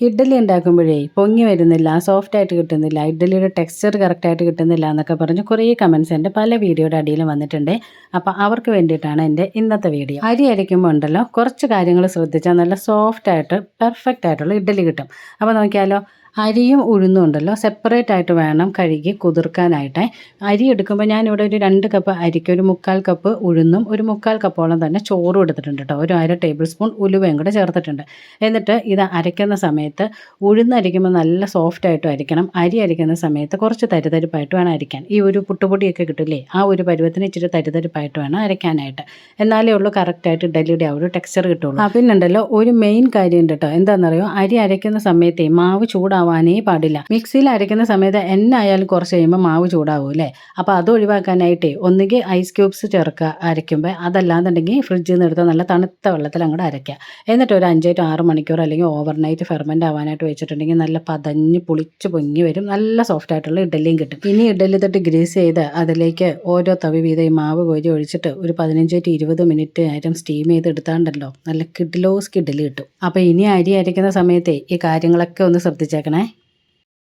ഇഡ്ഡലി ഉണ്ടാക്കുമ്പോഴേ പൊങ്ങി വരുന്നില്ല സോഫ്റ്റ് ആയിട്ട് കിട്ടുന്നില്ല ഇഡ്ഡലിയുടെ ടെക്സ്ചർ കറക്റ്റായിട്ട് കിട്ടുന്നില്ല എന്നൊക്കെ പറഞ്ഞ് കുറേ കമൻസ് എന്റെ പല വീഡിയോയുടെ അടിയിൽ വന്നിട്ടുണ്ട്. അപ്പോൾ അവർക്ക് വേണ്ടിയിട്ടാണ് എന്റെ ഇന്നത്തെ വീഡിയോ. അരി അരയ്ക്കുമ്പോൾ ഉണ്ടല്ലോ കുറച്ച് കാര്യങ്ങൾ ശ്രദ്ധിച്ചാൽ നല്ല സോഫ്റ്റ് ആയിട്ട് പെർഫെക്റ്റ് ആയിട്ടുള്ള ഇഡ്ഡലി കിട്ടും. അപ്പോൾ നോക്കിയാലോ അരിയും ഉഴുന്നും ഉണ്ടല്ലോ സെപ്പറേറ്റ് ആയിട്ട് വേണം കഴുകി കുതിർക്കാനായിട്ട്. അരി എടുക്കുമ്പോൾ ഞാനിവിടെ ഒരു രണ്ട് കപ്പ് അരിക്ക് ഒരു മുക്കാൽ കപ്പ് ഉഴുന്നും ഒരു മുക്കാൽ കപ്പോളം തന്നെ ചോറും എടുത്തിട്ടുണ്ട് കേട്ടോ. ഒരു അര ടേബിൾ സ്പൂൺ ഉലുവയും കൂടെ ചേർത്തിട്ടുണ്ട്. എന്നിട്ട് ഇത് അരയ്ക്കുന്ന സമയത്ത് ഉഴുന്ന് അരിക്കുമ്പോൾ നല്ല സോഫ്റ്റ് ആയിട്ടും അരിക്കണം. അരി അരിക്കുന്ന സമയത്ത് കുറച്ച് തരിതരിപ്പായിട്ട് വേണം അരിക്കാൻ. ഈ ഒരു പുട്ടുപൊടിയൊക്കെ കിട്ടില്ലേ ആ ഒരു പരുവത്തിന് ഇച്ചിരി തരിതരിപ്പായിട്ട് വേണം അരയ്ക്കാനായിട്ട്. എന്നാലേ ഉള്ളൂ കറക്റ്റായിട്ട് ഇഡലിയുടെ ആ ഒരു ടെക്സ്ചർ കിട്ടുള്ളൂ. ആ പിന്നുണ്ടല്ലോ ഒരു മെയിൻ കാര്യം ഉണ്ട് കേട്ടോ എന്താണെന്നറിയോ അരി അരയ്ക്കുന്ന സമയത്തേ മാവ് ചൂടാവാനേ പാടില്ല. മിക്സിയിൽ അരയ്ക്കുന്ന സമയത്ത് എന്നായാലും കുറച്ച് കഴിയുമ്പോൾ മാവ് ചൂടാവും അല്ലേ? അപ്പോൾ അത് ഒഴിവാക്കാനായിട്ടേ ഒന്നുകിൽ ഐസ് ക്യൂബ്സ് ചേർക്കുക അരയ്ക്കുമ്പോൾ അതല്ലാന്നുണ്ടെങ്കിൽ ഫ്രിഡ്ജിൽ നിന്ന് എടുത്ത് നല്ല തണുത്ത വെള്ളത്തിൽ അങ്ങോട്ട് അരയ്ക്കുക. എന്നിട്ട് ഒരു അഞ്ച് ആറ് മണിക്കൂർ അല്ലെങ്കിൽ ഓവർനൈറ്റ് ഫെർമെന്റ് ആവാനായിട്ട് വെച്ചിട്ടുണ്ടെങ്കിൽ നല്ല പതഞ്ഞ് പുളിച്ച് പൊങ്ങി വരും. നല്ല സോഫ്റ്റ് ആയിട്ടുള്ള ഇഡലിയും കിട്ടും. ഇനി ഇഡലി തട്ട് ഗ്രീസ് ചെയ്ത് അതിലേക്ക് ഓരോ തവി വീതം മാവ് കോരി ഒഴിച്ചിട്ട് ഒരു പതിനഞ്ച് ടു ഇരുപത് മിനിറ്റ് നേരം സ്റ്റീം ചെയ്ത് എടുത്താണ്ടല്ലോ. നല്ല കിഡിലോസ് ഇഡലി കിട്ടും. അപ്പോൾ ഇനി അരി അരയ്ക്കുന്ന സമയത്തെ ഈ കാര്യങ്ങളൊക്കെ ഒന്ന് ശ്രദ്ധിച്ചേക്കണേ.